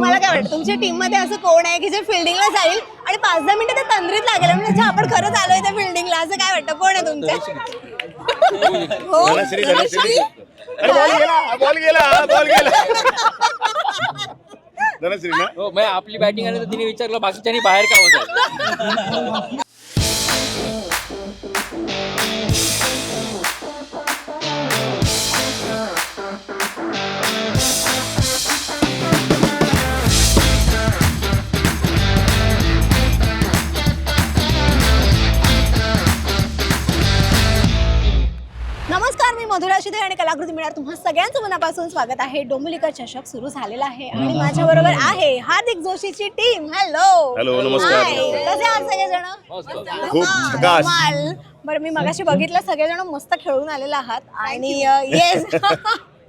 तुम्हाला काय वाटतं? तुमच्या टीममध्ये असं कोण आहे की जे फिल्डिंगला जाईल? आणि पाच दहा मिनिटं ते तंद्रीत लागेल. म्हणजे आपण खरंच आलोय त्या फिल्डिंगला असं काय वाटतं? कोण आहे तुमच्या हो? धनश्री धनश्री. अरे बॉल गेला. बॉल गेला. बॉल गेला. धनश्री ना? हो मग आपली बॅटिंग आली तर तिने विचारलं बाकीच्यांनी बाहेर का होत मधुरा शिदे आणि कलाकृती मिळणार तुम्हा सगळ्यांचं मनापासून स्वागत आहे. डोंबिवलीकर चषक सुरू झालेला आहे आणि माझ्या बरोबर आहे हार्दिक जोशीची टीम हॅलो Hello, नमस्कार. कसे आहात सगळेजण? खूप झकास. बरं मी मगाशी बघितलं सगळेजण मस्त खेळून आलेला आहात. आणि येस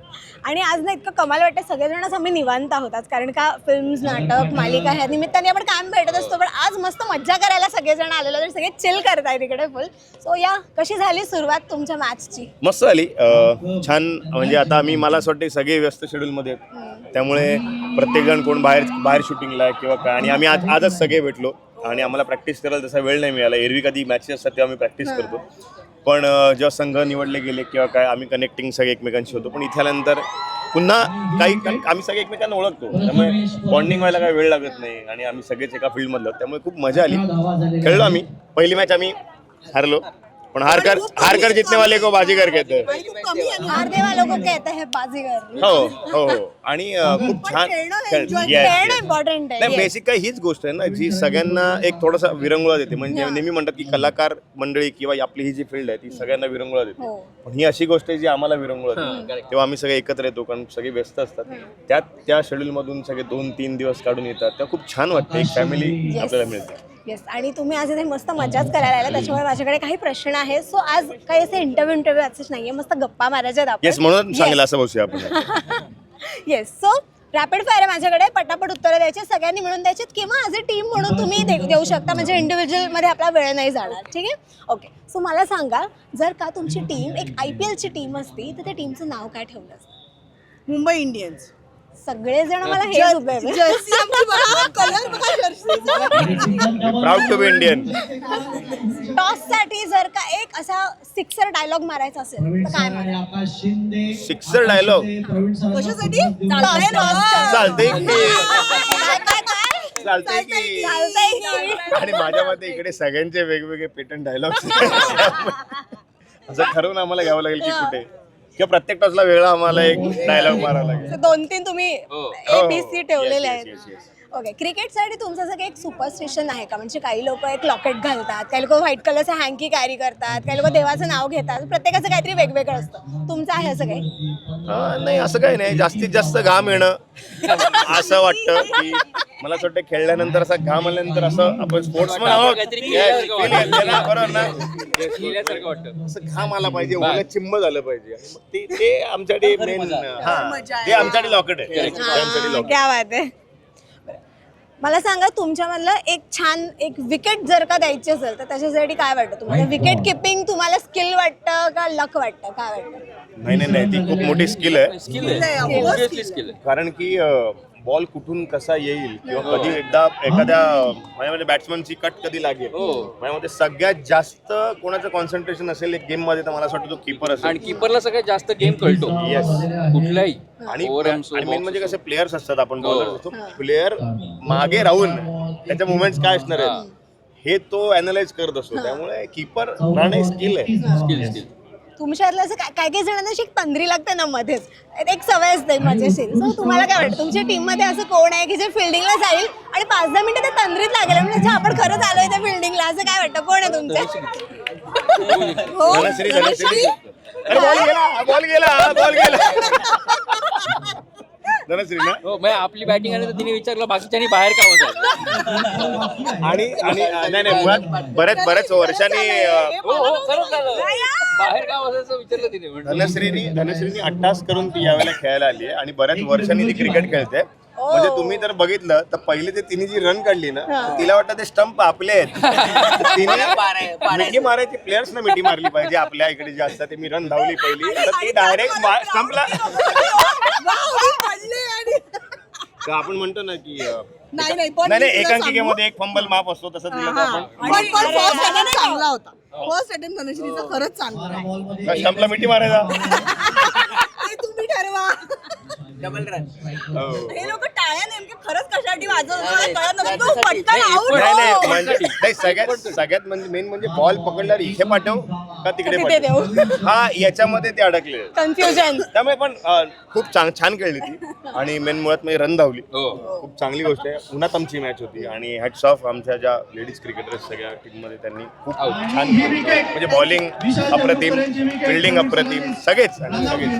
आणि आज ना इतकं कमाल वाटतं सगळेजणच आम्ही निवांत आहोत आज. कारण का फिल्म्स नाटक मालिका ह्या निमित्ताने आपण काम भेटत असतो. पण आज मस्त मज्जा करायला सगळेजण आलेलो तर सगळे चिल करतायत इकडे फुल सो या कशी झाली सुरुवात तुमच्या मॅचची मस्त झाली. अं, छान म्हणजे आता आम्ही मला असं वाटतं सगळे व्यस्त शेड्यूल मध्ये आहेत. त्यामुळे प्रत्येक जण कोण बाहेर बाहेर शूटिंगला आहे किंवा काय. आणि आम्ही आज आजच सगळे भेटलो. आणि आम्हाला प्रॅक्टिस करायला तसा वेळ नाही मिळाला. एरवी कधी मॅचेस असतात तेव्हा आम्ही प्रॅक्टिस करतो. पण जेव्हा संघ निवडले गेले किंवा काय आम्ही कनेक्टिंग सगळे एकमेकांशी होतो. पण इथे आल्यानंतर पुन्हा काही आम्ही सगळे एकमेकांना ओळखतो. त्यामुळे बॉन्डिंग व्हायला काही वेळ लागत नाही आणि आम्ही सगळेच एका फील्डमधलो त्यामुळे खूप मजा आली. खेळलो आम्ही. पहिली मॅच आम्ही हरलो. पण हारकर हारकर जितने वाले को बाजीगर कहते हैं. हार देवा लोक कहते हैं. बाजीगर. हो हो हो. आणि अं, खूप छान खेळ- Yes, खेळणं yes. इम्पॉर्टंट नाही आहे बेसिक काही हीच गोष्ट आहे ना जी सगळ्यांना एक थोडासा विरंगुळा देते. म्हणजे नेहमी म्हणतात की कलाकार मंडळी किंवा आपली ही जी फील्ड आहे ती सगळ्यांना विरंगुळा देते. हो. पण ही अशी गोष्ट आहे जी आम्हाला विरंगुळा देते. तेव्हा आम्ही सगळे एकत्र येतो कारण सगळे व्यस्त असतात. त्यात त्या शेड्यूल मधून सगळे दोन तीन दिवस काढून येतात. तेव्हा खूप छान वाटतं. एक फॅमिली आपल्याला मिळते. येस आणि तुम्ही आज इथे मस्त मजाच करायला आला त्याच्यामुळे माझ्याकडे काही प्रश्न आहेत. सो आज काही असे इंटरव्ह्यू इंटरव्ह्यू असंच नाहीये. मस्त गप्पा मारायच्यात येस म्हणून सांगेल असं बसूया आपण. येस सो रॅपिड फायर आहे माझ्याकडे. पटापट उत्तरं द्यायची सगळ्यांनी मिळून द्यायची. किंवा ॲज अ टीम म्हणून तुम्ही दे- देऊ शकता. म्हणजे इंडिव्हिज्युअलमध्ये आपला वेळ नाही जाणार. ठीक आहे? ओके सो मला सांगा जर का तुमची टीम एक आय पी एलची टीम असती तर त्या टीमचं नाव काय ठेवलं असतं? मुंबई इंडियन्स सगळेजण मला हे उभे जर्सी आमची बघा कलर बघा jersey proud to be Indian टॉससाठी जर का एक असा सिक्सर डायलॉग मारायचा असेल तर काय मारा सिक्सर डायलॉग कशासाठी? चालतंय ना? चालतंय की. काय, काय, काय? चालतंय की. चालतंय की? आणि माझ्या मते इकडे सगळ्यांचे वेगवेगळे पेटंट डायलॉग असं ठरवून आम्हाला घ्यावं लागेल की कुठे. किंवा प्रत्येक टॉसला वेगळा आम्हाला एक डायलॉग मारावा लागेल दोन तीन तुम्ही हो. एबीसी ठेवलेले Yes, आहेत yes, yes, yes. ओके क्रिकेटसाठी तुमचं असं काही एक सुपरस्टिशन आहे का? म्हणजे काही लोक एक लॉकेट घालतात काही लोक व्हाईट कलरचं हँकी कॅरी करतात काही लोक देवाचं नाव घेतात प्रत्येकाचं काहीतरी वेगवेगळं असतं. तुमचं आहे असं काही? हा, नाही असं काही नाही. जास्तीत जास्त घाम येणं. असं वाटतं की मला असं वाटतं खेळल्यानंतर असं घाम आल्यानंतर असं आपण स्पोर्ट्समन आहोत. काहीतरी Yes, केल्यासारखं feel येतं ना, बरोबर ना? केल्यासारखं वाटतं. असं घाम आला पाहिजे ओलं चिंब झालं पाहिजे. आणि मग ते ते आमच्यासाठी मेन हा मजा आहे. ते आमच्यासाठी लॉकेट आहे. ते क्या बात आहे. मला सांगा तुमच्यामधलं एक छान एक विकेट जर का द्यायची असेल तर त्याच्यासाठी काय वाटतं तुम्हाला? विकेट किपिंग तुम्हाला स्किल वाटतं का लक वाटतं? काय वाटतं? नाही नाही नाही ती खूप मोठी स्किल आहे. स्किल आहे. ऑब्विसली स्किल आहे. कारण की बॉल कुठून कसा येईल किंवा कधी एकदा एखाद्या माझ्यामध्ये बॅट्समनची कट कधी लागेल? हो. माझ्यामध्ये सगळ्यात जास्त कोणाचं कॉन्सन्ट्रेशन असेल एक गेममध्ये तर मला असं वाटतं तो कीपर आणि असेल किपरला सगळ्यात जास्त गेम कळतो. येस कुठलाही आणि आणि मेन म्हणजे. कसे प्लेयर्स असतात आपण हो. बॉलर असतो. प्लेअर मागे राहून त्याच्या मुवमेंट्स काय असणार आहेत? हे. तो अनालाइज करत असतो. त्यामुळे कीपर राहणे स्किल आहे. स्किल स्किल तुमच्यातलं असं काय काही जणांना अशी एक तंद्री लागते ना मध्येच. एक सवय असते मजेशीर सो तुम्हाला काय वाटतं? तुमच्या टीममध्ये असं कोण आहे की जे फिल्डिंगला जाईल आणि पाच दहा मिनिटं ते तंद्रीत लागेल? म्हणजे आपण खरंच आलोय त्या फिल्डिंगला असं काय वाटतं? कोण आहे तुमचं? हो? धनश्री बॉल गेला. बॉल गेला. बॉल गेला. धनश्री ना हो मग आपली बॅटिंग आली तर तिने विचारलं बाकीच्यांनी बाहेर का होत आणि आणि नाही नाही मुळात बऱ्याच बऱ्याच वर्षांनी हो हो खरंच झालं बाहेर का बसायचं विचारलं तिने म्हणलं धनश्रीनी धनश्रीनी अट्टास करून ती यावेळेला खेळायला आली आहे आणि बऱ्याच वर्षांनी ती क्रिकेट खेळते. म्हणजे तुम्ही जर बघितलं तर पहिले ते तिने जी रन काढली ना तिला वाटतं ते स्टंप आपले आहेत. तिने मिठी मारायची प्लेयर्स ना मिठी मारली पाहिजे आपल्या इकडे जे असतात ते. मी रन धावली पहिली. तर ती डायरेक्ट स्टंपला का आपण म्हणतो ना की अं, नाही नाही पण नाही नाही मी तुला एकांकिकेमध्ये एक फंबल माप असतो तसं दिलं तर सांगू. आपण पण पण फर्स्ट अटेम्प्ट चांगला होता. फर्स्ट अटेम्प्ट धनश्रीचा खरंच चांगला. आहे. का मिठी मारायचा ते तुम्ही ठरवा. हो. हे लोक टाळ्या नेमके खरंच कशासाठी वाजवत होते मला कळत नव्हतं. तो पटकन out नाही नाही हो. म्हणजे नाही सगळ्यात सगळ्यात म्हणजे मेन म्हणजे बॉल पकडल्यावर इथे पाठव का तिकडे तिथे पाठव? हा याच्यामध्ये ते अडकले. कन्फ्युजन त्यामुळे पण अं, खूप चांग छान खेळली ती. आणि मेन मुळात म्हणजे रन धावली. हो. खूप चांगली गोष्ट आहे. उन्हात आमची मॅच होती आणि हॅट्स ऑफ आमच्या ज्या लेडीज क्रिकेटर्स सगळ्या टीममध्ये त्यांनी खूप छान खेळली. म्हणजे बॉलिंग अप्रतिम फिल्डिंग अप्रतिम सगळेच आणि सगळेच.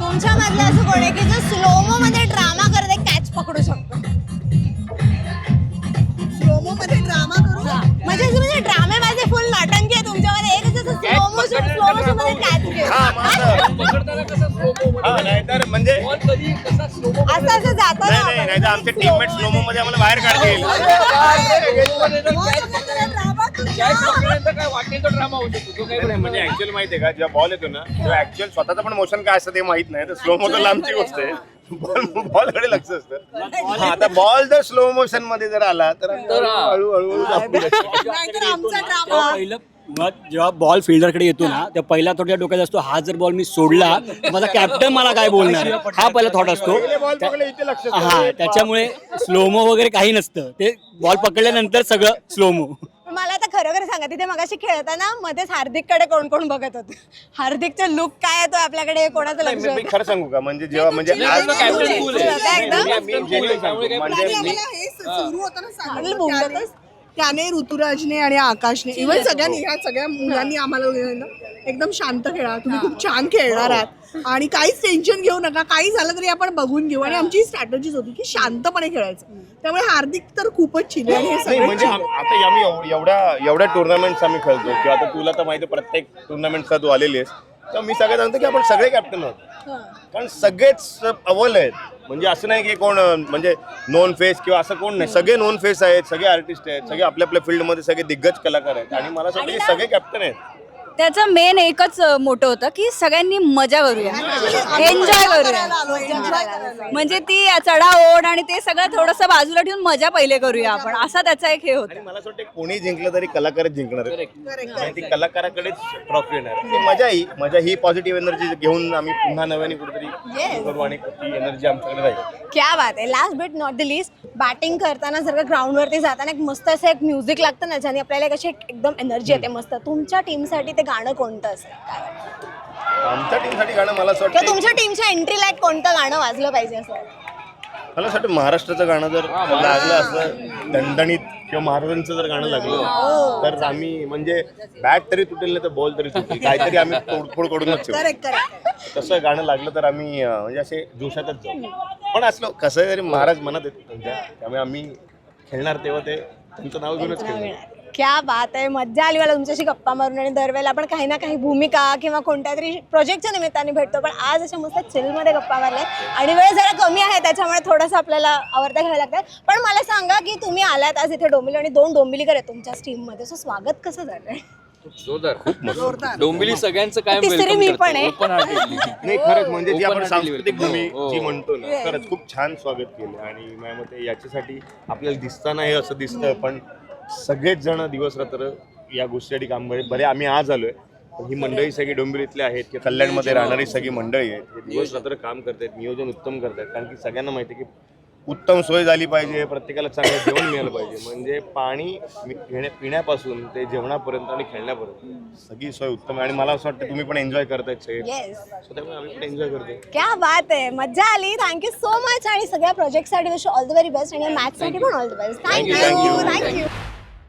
तुमच्या मधलं असं कोण आहे की जो स्लोमो मध्ये ड्रामा करत कॅच पकडू शकतो. प्रोमो मध्ये ड्रामा करू म्हणजे असं म्हणजे ड्रामे माझे फुल नाटंकी आहे तुमच्यामध्ये. एक असं स्लो मोशन स्लो मोशनमध्ये कॅच हा हा नाहीतर म्हणजे असं असं जातं ना नाही नाही आपण. नाही तर आमचे टीममेट स्लोमो मध्ये आम्हाला बाहेर काढतील. म्हणजे ऍक्च्युअली माहिती आहे का? जेव्हा बॉल येतो ना तेव्हा ऍक्च्युअल स्वतःचं पण मोशन काय असतं ते माहीत नाही. तर स्लो मोशन लांबची गोष्ट आहे. बॉल बॉलकडे लक्ष असतं. हा, आता बॉल जर स्लो मोशनमध्ये जर आला तर आम्ही तर हा. हळू हळू दाखवू शकतो. नाहीतर आमचा तेव्हा ड्रामा पहिलं मुळात जेव्हा बॉल फिल्डरकडे येतो ना तेव्हा पहिला थोड्या डोक्यात असतो हा जर बॉल मी सोडला तर माझा कॅप्टन मला काय बोलणार? हा पहिला थॉट असतो. पहिले बॉल पकडले इथे लक्ष असतं. हा त्याच्यामुळे स्लोमो वगैरे काही नसतं. ते बॉल पकडल्यानंतर सगळं स्लोमो खरं खरं सांगा तिथे मगाशी खेळताना मध्येच हार्दिककडे कोण कोण बघत होते हार्दिकचं लुक काय येतो आपल्याकडे कोणाचं लक्ष मी होतं? खरं सांगू का म्हणजे जेव्हा म्हणजे नाही, आज तो captain cool आहे. होता एकदम? मी- मी genuine सांगतो. म्हणजे आणि मी आम्हाला हे सुरू होतं ना आणि सांगितलं बोंबलतच. त्याने- त्याने ऋतुराजने आणि आकाशने इव्हन सगळ्यांनी ह्या सगळ्या मुलांनी आम्हाला वगैरे ना, एकदम शांत खेळा. तुम्ही खूप छान खेळणार आहात. आणि काहीच टेन्शन घेऊ नका. काही झालं तरी आपण बघून घेऊ. आणि आमची स्ट्रॅटजीच होती की शांतपणे खेळायचं. त्यामुळे हार्दिक तर खूपच चिले आणि हे नाही सगळे म्हणजे आम- आता आम्ही एव- एवढ्या एवढ्या टुर्नामेंट्स आम्ही खेळतो. किंवा आता तुला तर माहिती आहे, प्रत्येक टुर्नामेंटचा तू आलेली आहेस. तर मी सगळ्यात सांगतो की आपण सगळे कॅप्टन आहोत. कारण सगळेच अव्वल आहेत. म्हणजे असं नाही की कोण अं, म्हणजे नॉन फेस किंवा असं कोण नाही. सगळे नॉन फेस आहेत सगळे आर्टिस्ट आहेत सगळे आपल्या आपल्या फील्डमध्ये सगळे दिग्गज कलाकार आहेत. आणि मला असं वाटतं की सगळे कॅप्टन आहेत. त्याचं मेन एकच मोठं होतं की सगळ्यांनी मजा करूया. एन्जॉय करूया. म्हणजे ती चढाओढ आणि ते सगळं थोडंसं बाजूला ठेवून मजा पहिले करूया आपण. असा त्याचा एक हे होता. आणि मला असं वाटतं कोणी जिंकलं तरी कलाकारच जिंकणार. आणि ती कलाकाराकडेच ट्रॉफी येणार. ती मजा ही मजा ही पॉझिटिव्ह एनर्जी घेऊन आम्ही पुन्हा नव्याने कुठेतरी करू आणि ती एनर्जी आमच्याकडे राहील. क्या बात आहे. Last but not the list batting करताना जर का ग्राउंडवरती जाताना एक मस्त असं एक म्युझिक लागतं ना ज्याने आपल्याला एक अशी एक एकदम एनर्जी येते मस्त. तुमच्या टीमसाठी ते गाणं कोणतं असेल? काय वाटतं? आमच्या टीमसाठी गाणं मला असं किंवा वाटतं तुमच्या टीमच्या एंट्री लाईक कोणतं गाणं वाजलं पाहिजे असं? मला असं वाटतं महाराष्ट्राचं गाणं जर लागलं असं दणदणीत किंवा महाराजांचं जर गाणं लागलं तर आम्ही म्हणजे बॅट तरी तुटेल नाही तर बॉल तरी तुटेल. काहीतरी आम्ही तोडफोड करूनच ठेवू. करेक्ट करेक्ट तसं गाणं लागलं तर आम्ही अं, म्हणजे असे जोशातच जाऊ. पण असलो कसं तरी महाराज मनात येते. त्यांच्या त्यामुळे आम्ही खेळणार तेव्हा ते त्यांचं नाव घेऊनच खेळणार. क्या बात आहे. मज्जा आली मला तुमच्याशी गप्पा मारून आणि दरवेळेला आपण काही ना काही भूमिका किंवा कोणत्या तरी प्रोजेक्टच्या निमित्ताने भेटतो. पण आज अशा मस्त चिलमध्ये गप्पा मारल्या आणि वेळ जरा कमी आहे त्याच्यामुळे थोडंसं आपल्याला आवडता घ्यायला लागतं पण मला सांगा की तुम्ही आलात आज इथे डोंबिवली आणि दोन डोंबिलीकर आहेत तुमच्याच टीममध्ये सो स्वागत कसं झालंय? जोरदार जोरदार. डोंबिवली सगळ्यांचं काय तिसरी मी पण आहे. नाही खरंच म्हणजे जी Open आपण heartedly सांस्कृतिक welcome. भूमी हो. जी म्हणतो ना खरंच खूप छान स्वागत केलं. आणि माझ्या मते याच्यासाठी आपल्याला दिसताना हे असं दिसतं पण सगळेच जण दिवस रात्र या गोष्टीसाठी काम करत बरे आम्ही आज आलोय पण ही मंडळी सगळी डोंबिवलीतले आहेत किंवा कल्याणमध्ये राहणारी सगळी मंडळी आहेत. हे दिवस रात्र काम करतायत नियोजन उत्तम करतायत. कारण की सगळ्यांना माहिती आहे की उत्तम सोय झाली पाहिजे प्रत्येकाला चांगलं जेवण मिळालं पाहिजे. म्हणजे पाणी घेण्या पिण्यापासून ते जेवणापर्यंत आणि खेळण्यापर्यंत सगळी सोय उत्तम आहे. आणि मला असं वाटतं तुम्ही पण एन्जॉय करतायत सगळे. येस So त्यामुळे आम्ही पण एन्जॉय करतोय. क्या बात आहे. मज्जा आली. थँक्यू सो मच आणि सगळ्या प्रोजेक्टसाठी wish all the very best आणि मॅथ्ससाठी पण all the best thank you. Thank you